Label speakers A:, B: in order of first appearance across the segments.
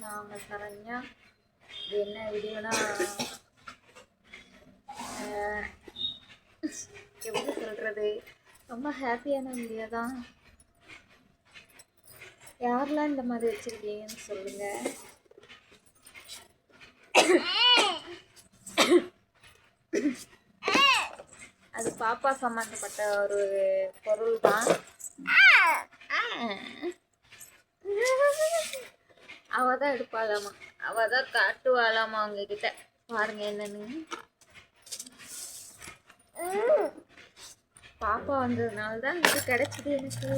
A: நான் உங்க சரண்யா இது என்ன வீடியோனா எப்படி சொல்கிறது ரொம்ப ஹாப்பியான வீடியோ தான். யாரெல்லாம் இந்த மாதிரி வச்சுருக்கீங்கன்னு சொல்லுங்கள் அது பாப்பா சம்மந்தப்பட்ட ஒரு பொருள் தான் அவ தான் எடுப்பாளாமா? அவ தான் காட்டுவாளாமா உங்ககிட்ட பாருங்க என்னன்னு. பாப்பா வந்ததுனால தான் இது கிடைச்சது எனக்கு.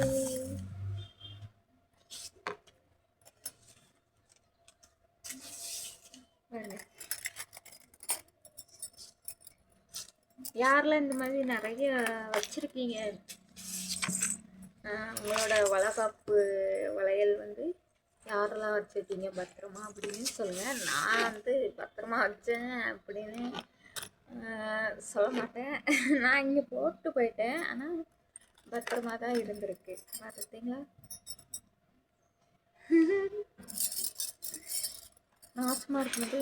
A: யாரெல்லாம் இந்த மாதிரி நிறைய வச்சுருக்கீங்க? உங்களோட வளகாப்பு வளையல் வந்து யாரெல்லாம் வச்சுருக்கீங்க? பத்திரமா அப்படின்னு சொல்லுங்கள் நான் வந்து பத்திரமா வச்சேன் அப்படின்னு சொல்ல மாட்டேன். நான் இங்கே போட்டு போயிட்டேன். ஆனால் பத்திரமா தான் இருந்திருக்கு. பார்த்தீங்களா நாசமாக இருக்கும்போது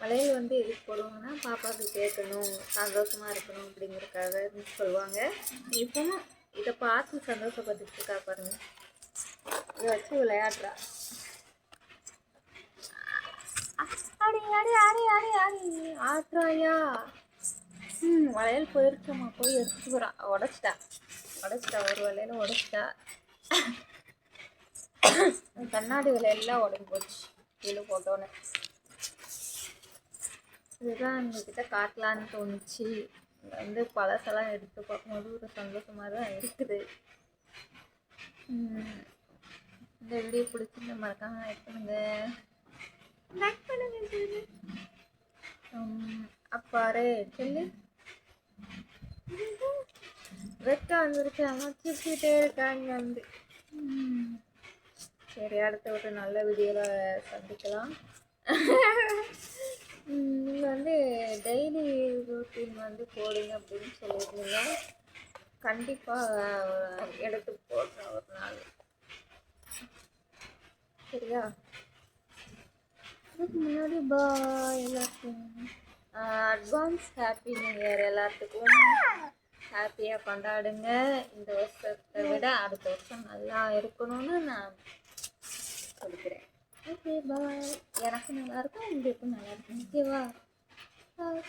A: வளையல் வந்து எதுக்கு போடுவாங்கன்னா பாப்பாவுக்கு கேட்கணும் சந்தோஷமாக இருக்கணும் அப்படிங்கிறதுக்காக சொல்லுவாங்க. இப்போவும் இதை பார்த்து சந்தோஷப்பட்டுருக்கா பாருங்கள் இதை வச்சு விளையாடுறா. அடி அடி அடி அடி அடி. ஆட்டுறாயா ம் வளையல் போயிருச்சம்மா போய் எடுத்துட்டு போகிறா உடச்சிட்டா. உடச்சிட்டா. ஒரு வளையல உடச்சிட்டா. கண்ணாடி விலையெல்லாம் உடஞ்சி போச்சு. கீழே போட்டோன்னே. இதுதான் எங்ககிட்ட காட்டலான்னு தோணுச்சு. வந்து பழசெல்லாம் எடுத்து பார்க்கும்போது ஒரு சந்தோஷமாக தான் இருக்குது இந்த வீடியோ பிடிச்சிருந்த மறக்காம லைக் பண்ணுங்க. லைக் பண்ணுங்க அப்பாரு சொல்லு. வெக்க வந்துருச்சு சிரிச்சுக்கிட்டே இருக்காங்க வந்து. சரி அடுத்த ஒரு நல்ல வீடியோவில் சந்திக்கலாம். நீங்கள் வந்து டெய்லி ரூட்டீன் வந்து போடுங்க அப்படின்னு சொல்லியிருந்தீங்க. கண்டிப்பாக எடுத்து போடுறேன் ஒரு நாள் சரியா? அதுக்கு முன்னாடி பாய் எல்லாருக்கும் அட்வான்ஸ் ஹாப்பி நியூ இயர் எல்லாத்துக்கும். ஹாப்பியாக கொண்டாடுங்க. இந்த வருஷத்தை விட அடுத்த வருஷம் நல்லா இருக்கணும்னு நான் சொல்லிக்கிறேன். ஓகே பாய் எனக்கு நல்லா இருக்கும் உங்களுக்கும் நல்லா இருக்கும் ஓகேவா பாய்